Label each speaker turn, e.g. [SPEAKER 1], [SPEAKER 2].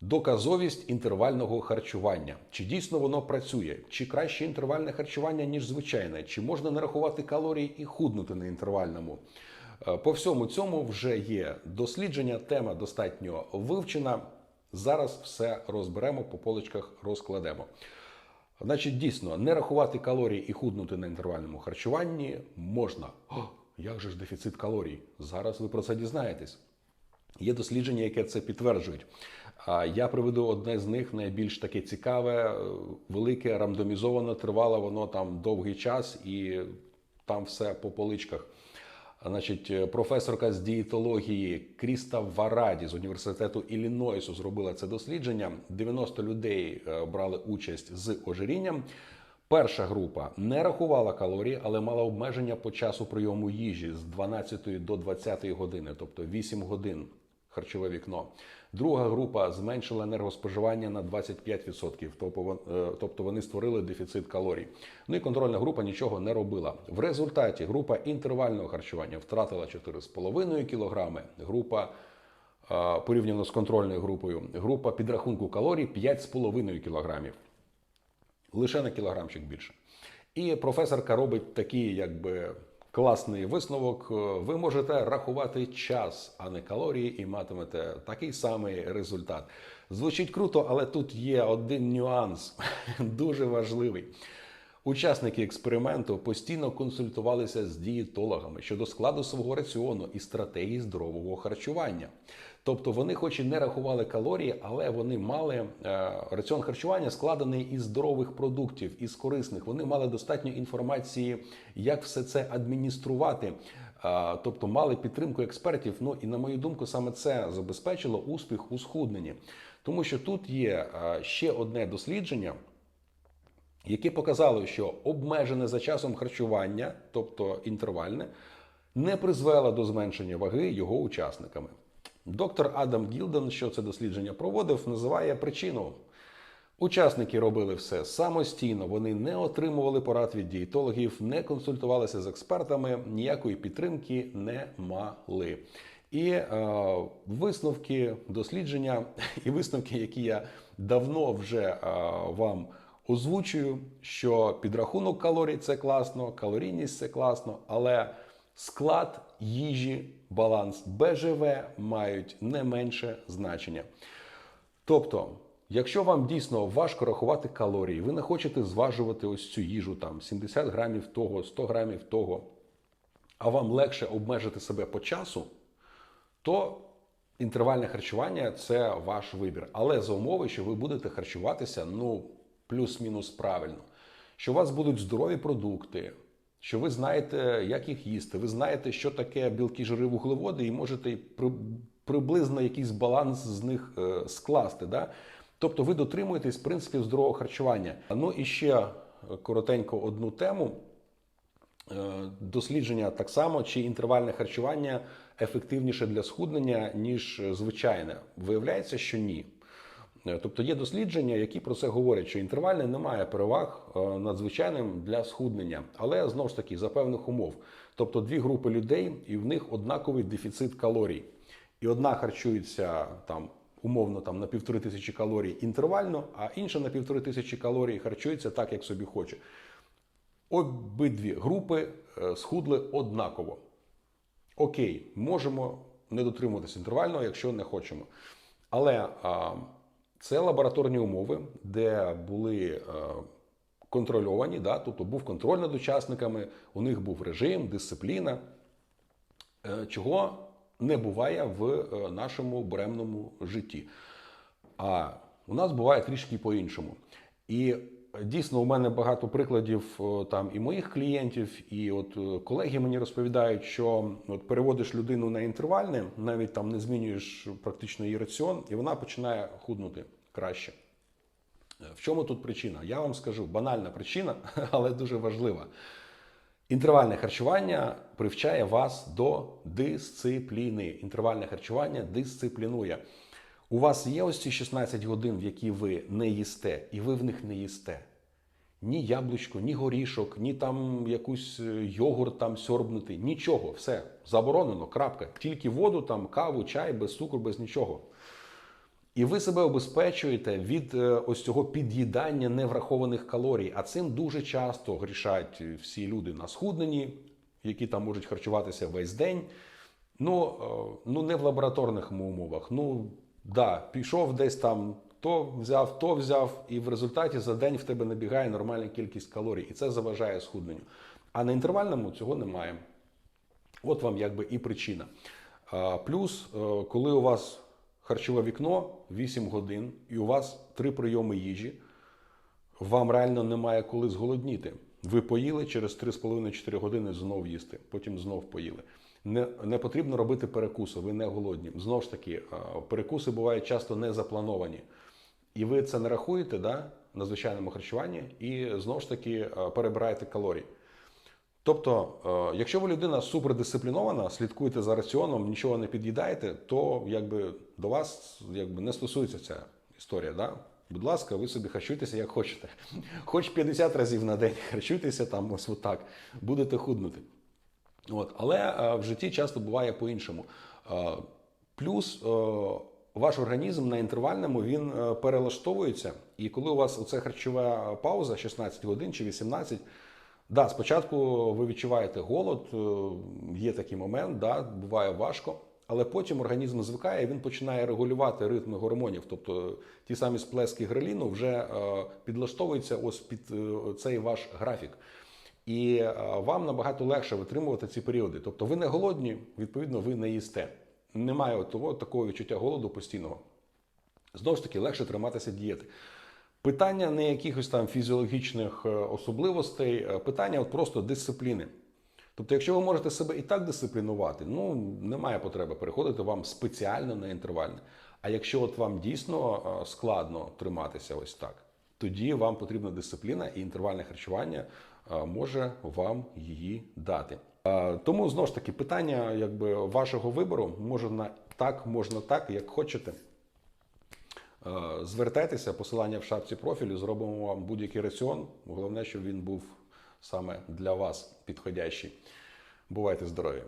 [SPEAKER 1] Доказовість інтервального харчування. Чи дійсно воно працює? Чи краще інтервальне харчування, ніж звичайне? Чи можна не рахувати калорії і худнути на інтервальному? Е, По всьому цьому вже є дослідження, тема достатньо вивчена. Зараз все розберемо, по поличках розкладемо. Значить, дійсно, не рахувати калорії і худнути на інтервальному харчуванні можна. О, як же ж дефіцит калорій? Зараз ви про це дізнаєтесь. Є дослідження, яке це підтверджують. Я приведу одне з них найбільш таке цікаве, е, велике, рандомізоване, тривало воно там довгий час, і там все по поличках. Значить, е, професорка з дієтології Кріста Вараді з університету Іллінойсу зробила це дослідження. 90 людей е, брали участь з ожирінням. Перша група не рахувала калорії, але мала обмеження по часу прийому їжі з 12 до 20 години, тобто 8 годин харчове вікно. Друга група зменшила енергоспоживання на 25%, тобто е, тобто вони створили дефіцит калорій. Ну і контрольна група нічого не робила. В результаті група інтервального харчування втратила 4,5 кг, група е, порівняно з контрольною групою, група підрахунку калорій 5,5 кг лише на кілограмчик більше. І професорка робить такий, якби. Класний висновок. Ви можете рахувати час, а не калорії, і матимете такий самий результат. Звучить круто, але тут є один нюанс, дуже важливий. Учасники експерименту постійно консультувалися з дієтологами щодо складу свого раціону і стратегії здорового харчування. Тобто вони, хоч і не рахували калорії, але вони мали е, раціон харчування складений із здорових продуктів, із корисних. Вони мали достатньо інформації, як все це адмініструвати. Е, Тобто мали підтримку експертів. Ну і на мою думку, саме це забезпечило успіх у схудненні, тому що тут є е, ще одне дослідження які показали, що обмежене за часом харчування, тобто інтервальне, не призвело до зменшення ваги його учасниками. Доктор Адам Гілден, що це дослідження проводив, називає причину. Учасники робили все самостійно, вони не отримували порад від дієтологів, не консультувалися з експертами, ніякої підтримки не мали. І е, висновки дослідження, і висновки, які я давно вже е, вам озвучую, що підрахунок калорій це класно, калорійність це класно, але склад їжі, баланс БЖВ мають не менше значення. Тобто, якщо вам дійсно важко рахувати калорії, ви не хочете зважувати ось цю їжу, там 70 грамів того, 100 грамів того, а вам легше обмежити себе по часу, то інтервальне харчування це ваш вибір. Але за умови, що ви будете харчуватися ну, плюс-мінус правильно, що у вас будуть здорові продукти, що ви знаєте, як їх їсти, ви знаєте, що таке білки, жири, вуглеводи, і можете при, приблизно якийсь баланс з них е, скласти. Да? Тобто ви дотримуєтесь принципів здорового харчування. Ну і ще е, коротенько одну тему. Е, Дослідження так само, чи інтервальне харчування ефективніше для схуднення, ніж звичайне. Виявляється, що ні. Е, Тобто є дослідження, які про це говорять, що інтервальне не має переваг е, над звичайним для схуднення, але знову ж таки за певних умов. Тобто дві групи людей, і в них однаковий дефіцит калорій. І одна харчується там умовно там на півтори тисячі калорій інтервально, а інша на півтори тисячі калорій харчується так, як собі хоче. Обидві групи е, схудли однаково. Окей, можемо не дотримуватися інтервального, якщо не хочемо. Але а, це лабораторні умови, де були контрольовані, да, тобто був контроль над учасниками, у них був режим, дисципліна, е, чого не буває в е, нашому буремному житті. А у нас буває трішки по-іншому. І е, дійсно у мене багато прикладів е, там і моїх клієнтів, і от е, колеги мені розповідають, що от переводиш людину на інтервальне, навіть там не змінюєш практично її раціон, і вона починає худнути краще. Е, В чому тут причина? Я вам скажу банальна причина, але дуже важлива. Інтервальне харчування привчає вас до дисципліни. Інтервальне харчування дисциплінує. У вас є ось ці 16 годин, в які ви не їсте, і ви в них не їсте. Ні яблучко, ні горішок, ні там якусь е, йогурт там сьорбнути, нічого, все заборонено, крапка. Тільки воду, там, каву, чай, без цукру, без нічого. І ви себе обезпечуєте від е, ось цього під'їдання неврахованих калорій. А цим дуже часто грішать всі люди на схудненні, які там можуть харчуватися весь день. Ну, е, ну не в лабораторних умовах. Ну да, пішов десь там, то взяв, то взяв, і в результаті за день в тебе набігає нормальна кількість калорій, і це заважає схудненню. А на інтервальному цього немає. От вам якби і причина. Плюс, е, коли у вас харчове вікно 8 годин, і у вас три прийоми їжі, вам реально немає коли зголодніти. Ви поїли через 3,5-4 години знов їсти, потім знов поїли. Не, не потрібно робити перекуси, ви не голодні. Знову ж таки, перекуси бувають часто не заплановані. І ви це не рахуєте да, на звичайному харчуванні, і знову ж таки перебираєте калорії. Тобто, якщо ви людина супердисциплінована, слідкуєте за раціоном, нічого не під'їдаєте, то якби до вас якби не стосується ця історія. Да? Будь ласка, ви собі харчуйтеся як хочете. Хоч 50 разів на день харчуйтеся там ось отак, будете худнути. От. Але е, в житті часто буває по-іншому. Е, Плюс е, ваш організм на інтервальному він перелаштовується, і коли у вас оце харчова пауза 16 годин чи 18, да, спочатку ви відчуваєте голод, є такий момент, да, буває важко. Але потім організм звикає, і він починає регулювати ритми гормонів. Тобто ті самі сплески греліну вже підлаштовуються ось під цей ваш графік. І е, вам набагато легше витримувати ці періоди. Тобто ви не голодні, відповідно, ви не їсте. Немає того такого відчуття голоду постійного. Знову ж таки, легше триматися дієти. Питання не якихось там фізіологічних е, особливостей, е, питання от просто дисципліни. Тобто, якщо ви можете себе і так дисциплінувати, ну немає потреби переходити вам спеціально на інтервальне. А якщо от вам дійсно складно триматися ось так, тоді вам потрібна дисципліна, і інтервальне харчування може вам її дати. Тому знову ж таки питання якби вашого вибору можна так, можна так, як хочете. Звертайтеся, посилання в шапці профілю, зробимо вам будь-який раціон. Головне, щоб він був саме для вас підходящий. Бувайте здорові!